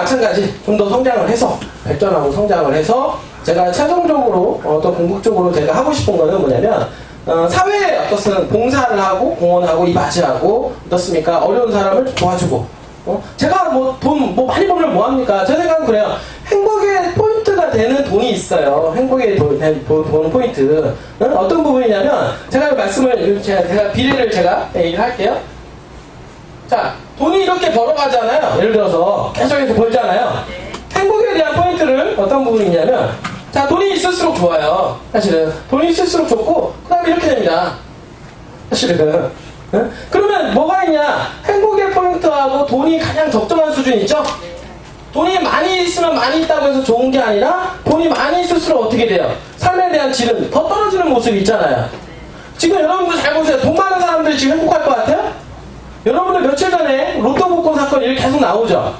마찬가지 좀 더 성장을 해서 발전하고 성장을 해서 제가 최종적으로 어떤 궁극적으로 제가 하고 싶은 거는 뭐냐면 어, 사회에 어떻든 봉사를 하고 공헌하고 이바지하고 어떻습니까? 어려운 사람을 도와주고 어? 제가 뭐 돈뭐 많이 벌면 뭐 합니까? 제 생각은 그래요. 행복의 포인트가 되는 돈이 있어요. 행복의 돈, 돈, 돈 포인트 어? 어떤 부분이냐면 제가 말씀을 제가, 제가 비례를 제가 얘기를 할게요. 자, 돈이 이렇게 벌어가잖아요. 예를 들어서 계속해서 벌잖아요. 행복에 대한 포인트를 어떤 부분이냐면, 자, 돈이 있을수록 좋아요. 사실은. 돈이 있을수록 좋고, 그 다음에 이렇게 됩니다. 사실은. 응? 그러면 뭐가 있냐? 행복의 포인트하고 돈이 가장 적정한 수준 있죠? 돈이 많이 있으면 많이 있다고 해서 좋은 게 아니라 돈이 많이 있을수록 어떻게 돼요? 삶에 대한 질은 더 떨어지는 모습이 있잖아요. 지금 여러분들 잘 보세요. 돈 많은 사람들이 지금 행복할 것 같아요? 여러분들 며칠 전에 로또 복권 사건 이 계속 나오죠.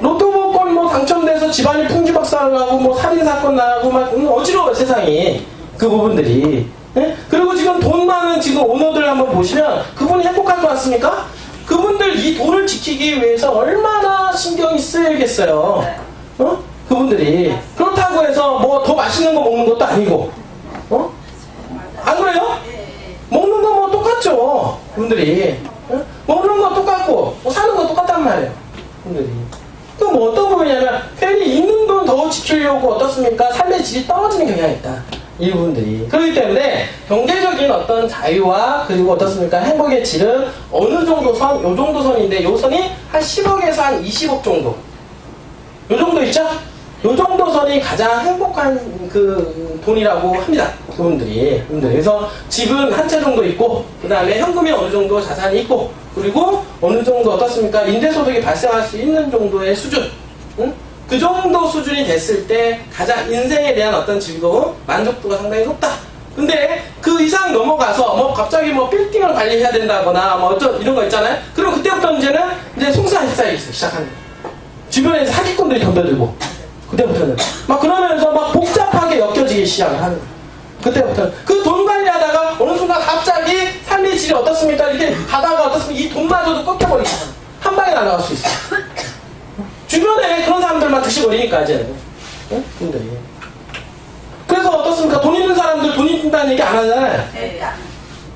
로또 복권 뭐 당첨돼서 집안이 풍지박산을 나고 뭐 살인 사건 나고 막 음, 어지러워 요 세상이 그 부분들이. 예? 그리고 지금 돈 많은 지금 오너들 한번 보시면 그분이 행복할 것 같습니까? 그분들 이 돈을 지키기 위해서 얼마나 신경이 쓰이겠어요. 어? 그분들이 그렇다고 해서 뭐 더 맛있는 거 먹는 것도 아니고, 어? 안 그래요? 먹는 거 뭐 똑같죠. 분들이. 응? 먹는 거 똑같고, 뭐 사는 거 똑같단 말이에요. 그럼 뭐 어떤 부분이냐면, 괜히 있는 돈 더 지키려고 어떻습니까? 삶의 질이 떨어지는 경향이 있다. 이 부분들이. 그렇기 때문에, 경제적인 어떤 자유와, 그리고 어떻습니까? 행복의 질은 어느 정도 선, 요 정도 선인데, 요 선이 한 10억에서 한 20억 정도. 요 정도 있죠? 요 정도 선이 가장 행복한 그 돈이라고 합니다. 그분들이. 그래서 집은 한 채 정도 있고, 그 다음에 현금이 어느 정도 자산이 있고, 그리고 어느 정도 어떻습니까? 임대소득이 발생할 수 있는 정도의 수준. 응? 그 정도 수준이 됐을 때 가장 인생에 대한 어떤 즐거움, 만족도가 상당히 높다. 근데 그 이상 넘어가서 뭐 갑자기 뭐 빌딩을 관리해야 된다거나 뭐 어쩌 이런 거 있잖아요. 그럼 그때부터 이제는 이제 송사에 쌓이기 시작합니다. 주변에서 사기꾼들이 덤벼들고 그때부터는 막 그러면서 막 복잡하게 엮여지기 시작을 하는 거예요. 그때부터 그돈 관리하다가 어느 순간 갑자기 삶의 질이 어떻습니까? 이렇게 가다가 어떻습니까? 이 돈마저도 꺾여버리기. 한 방에 날아갈 수 있어요. 주변에 그런 사람들만 드시버리니까 이제는 응? 분들이 그래서 어떻습니까? 돈 있는 사람들 돈 있다는 얘기 안 하잖아요.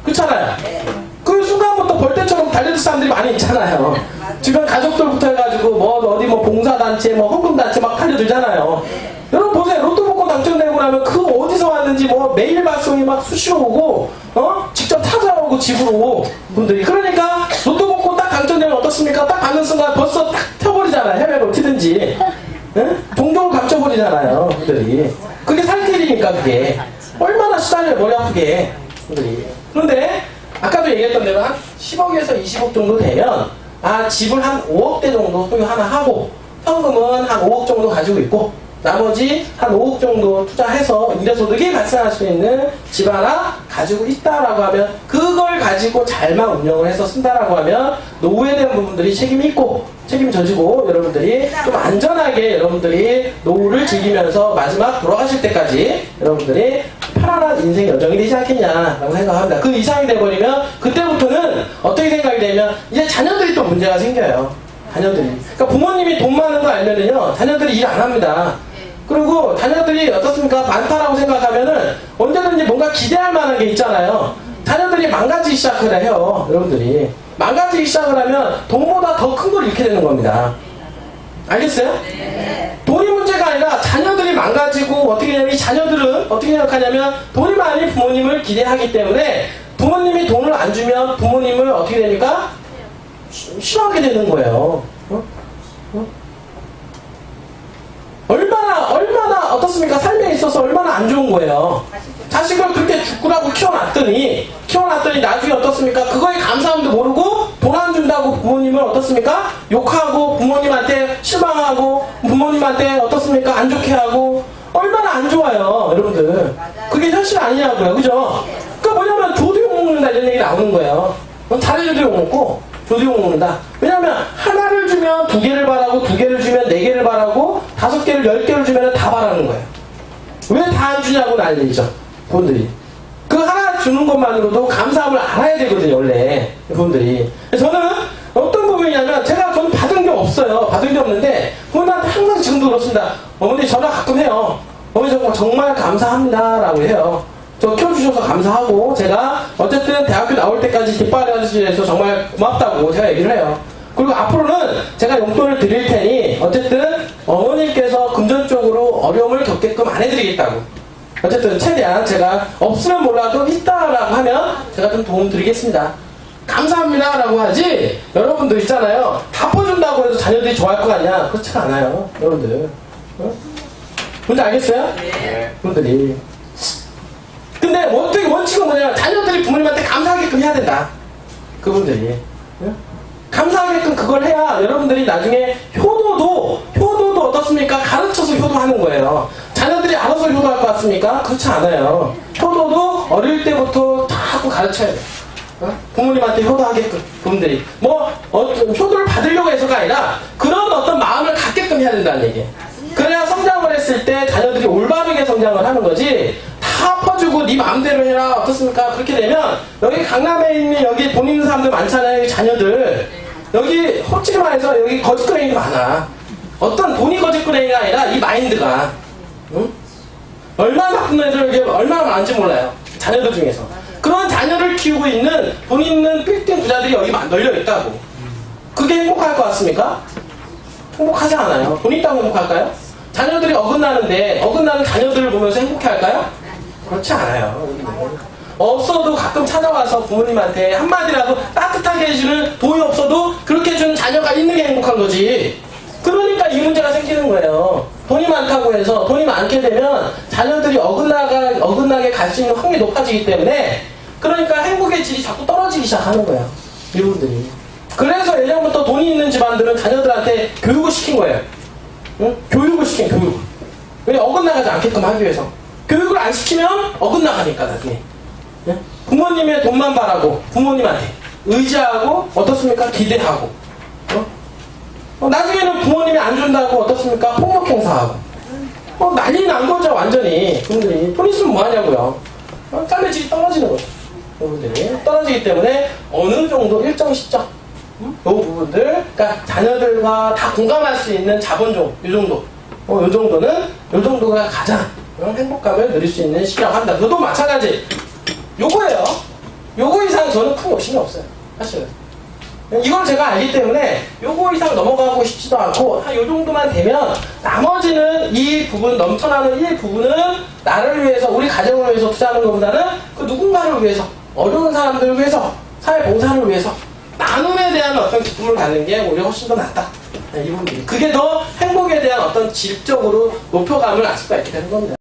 그렇잖아요. 벌떼처럼 달려들 사람들이 많이 있잖아요. 주변 가족들부터 해가지고 뭐 어디 뭐 봉사단체 뭐 헌금단체 막 달려들잖아요. 여러분 보세요. 로또 복권 당첨되고 나면 그 어디서 왔는지 뭐 메일 발송이 막 수시로 오고 어 직접 찾아오고 집으로 분들이 그러니까 로또 복권 딱 당첨되면 어떻습니까? 딱 받는 순간 벌써 딱 펴버리잖아요. 해외로 어떻게든지 응? 종종을 감춰버리잖아요. 분들이 그게 살 길이니까 그게 얼마나 시달려요 머리 아프게 분들이 그런데 아까도 얘기했던 대로 한 10억에서 20억 정도 되면 아 집을 한 5억대 정도 소유 하나 하고 현금은 한 5억 정도 가지고 있고 나머지 한 5억 정도 투자해서 임대소득이 발생할 수 있는 집 하나 가지고 있다라고 하면 그걸 가지고 잘만 운영을 해서 쓴다라고 하면 노후에 대한 부분들이 책임이 있고 책임 져지고 여러분들이 좀 안전하게 여러분들이 노후를 즐기면서 마지막 돌아가실 때까지 여러분들이 편안한 인생 여정이 되지 않겠냐라고 생각합니다. 그 이상이 돼버리면 그때부터는 어떻게 생각이 되면 이제 자녀들이 또 문제가 생겨요. 자녀들이. 그러니까 부모님이 돈 많은 거 알면은요 자녀들이 일 안 합니다. 그리고 자녀들이 어떻습니까? 많다라고 생각하면은 언제든지 뭔가 기대할 만한 게 있잖아요. 자녀들이 망가지기 시작을 해요. 여러분들이. 망가지기 시작을 하면 돈보다 더 큰 걸 잃게 되는 겁니다. 알겠어요? 돈이 문제가 아니라 자녀들이 망가지고 어떻게 되냐면 이 자녀들은 어떻게 생각하냐면 돈이 많이 부모님을 기대하기 때문에 부모님이 돈을 안 주면 부모님을 어떻게 됩니까? 시- 싫어하게 되는 거예요. 어? 어? 얼마나 얼마나 어떻습니까? 삶에 있어서 얼마나 안 좋은 거예요. 자식을 그렇게 죽구라고 키워놨더니 키워놨더니 나중에 어떻습니까? 그거에 감사함도 모르고 돈 안 준다고 부모님을 어떻습니까? 욕하고 부모님한테 실망하고 부모님한테 어떻습니까? 안 좋게 하고 얼마나 안 좋아요, 여러분들. 그게 현실 아니냐고요, 그죠? 그러니까 뭐냐면 조두용 먹는다 이런 얘기 나오는 거예요. 잘해줘도 욕 먹고 조도 욕 먹는다. 왜냐면 하나를 주면 두 개를 바라고 두 개를 주면 네 개를 바라고 다섯 개를 열 개를 주면 다 바라는 거예요. 왜 다 안 주냐고 난리죠. 분들이. 그 하나 주는 것만으로도 감사함을 알아야 되거든요, 원래. 분들이. 저는 없어요. 받은 게 없는데 부모님한테 항상 지금도 그렇습니다. 어머니 전화 가끔 해요. 어머니 정말, 정말 감사합니다 라고 해요. 저 키워주셔서 감사하고 제가 어쨌든 대학교 나올 때까지 뒷바라지에서 정말 고맙다고 제가 얘기를 해요. 그리고 앞으로는 제가 용돈을 드릴 테니 어쨌든 어머님께서 금전적으로 어려움을 겪게끔 안 해드리겠다고. 어쨌든 최대한 제가 없으면 몰라도 있다라고 하면 제가 좀 도움 드리겠습니다. 감사합니다 라고 하지 여러분들 있잖아요 다 퍼준다고 해서 자녀들이 좋아할 것 같냐 그렇지가 않아요 여러분들 어? 뭔지 알겠어요? 네. 분들이 근데 어떻게 원칙은 뭐냐면 자녀들이 부모님한테 감사하게끔 해야 된다 그분들이 응? 감사하게끔 그걸 해야 여러분들이 나중에 효도도 효도도 어떻습니까? 가르쳐서 효도하는 거예요 자녀들이 알아서 효도할 것 같습니까? 그렇지 않아요 효도도 어릴 때부터 다 하고 가르쳐야 돼요 어? 부모님한테 효도하게끔 부모들이. 뭐 어떤 효도를 받으려고 해서가 아니라 그런 어떤 마음을 갖게끔 해야 된다는 얘기예요. 그래야 성장을 했을 때 자녀들이 올바르게 성장을 하는 거지 다 퍼주고 네 마음대로 해라 어떻습니까? 그렇게 되면 여기 강남에 있는 여기 돈 있는 사람들 많잖아요 자녀들. 여기 솔직히 말해서 여기 거짓거리가 많아. 어떤 돈이 거짓거리가 아니라 이 마인드가 응? 얼마나 나쁜 애들 얼마나 많은지 몰라요 자녀들 중에서 자녀를 키우고 있는 돈 있는 빌딩 부자들이 여기 막 널려 있다고 그게 행복할 것 같습니까? 행복하지 않아요 돈 있다고 행복할까요? 자녀들이 어긋나는데 어긋나는 자녀들을 보면서 행복해할까요? 그렇지 않아요 없어도 가끔 찾아와서 부모님한테 한마디라도 따뜻하게 해주는 돈이 없어도 그렇게 해주는 자녀가 있는 게 행복한 거지 그러니까 이 문제가 생기는 거예요. 돈이 많다고 해서 돈이 많게 되면 자녀들이 어긋나가, 어긋나게 갈 수 있는 확률이 높아지기 때문에 그러니까 행복의 질이 자꾸 떨어지기 시작하는 거야. 이분들이. 그래서 예전부터 돈이 있는 집안들은 자녀들한테 교육을 시킨 거예요. 응? 교육을 시킨 교육. 왜 어긋나가지 않게끔 하기 위해서. 교육을 안 시키면 어긋나가니까 나중에. 예? 부모님의 돈만 바라고 부모님한테 의지하고 어떻습니까? 기대하고. 어? 어, 나중에는 부모님이 안 준다고 어떻습니까? 폭력 행사하고. 어, 난리 난 거죠, 완전히. 그분들이. 돈 있으면 뭐 하냐고요. 어, 짠내질이 떨어지는 거죠. 그분들이. 떨어지기 때문에 어느 정도 일정 시점. 음? 요 부분들, 그러니까 자녀들과 다 공감할 수 있는 자본종, 요 정도. 어, 요 정도는, 요 정도가 가장 어, 행복감을 누릴 수 있는 시기라고 합니다. 저도 마찬가지. 요거예요. 요거 이상 저는 큰 욕심이 없어요. 사실은. 이걸 제가 알기 때문에 요거 이상 넘어가고 싶지도 않고 한 요 정도만 되면 나머지는 이 부분 넘쳐나는 이 부분은 나를 위해서 우리 가정을 위해서 투자하는 것보다는 그 누군가를 위해서 어려운 사람들을 위해서 사회 봉사를 위해서 나눔에 대한 어떤 기쁨을 갖는 게 오히려 훨씬 더 낫다 네, 이 부분이 그게 더 행복에 대한 어떤 질적으로 높여감을 알 수가 있게 되는 겁니다.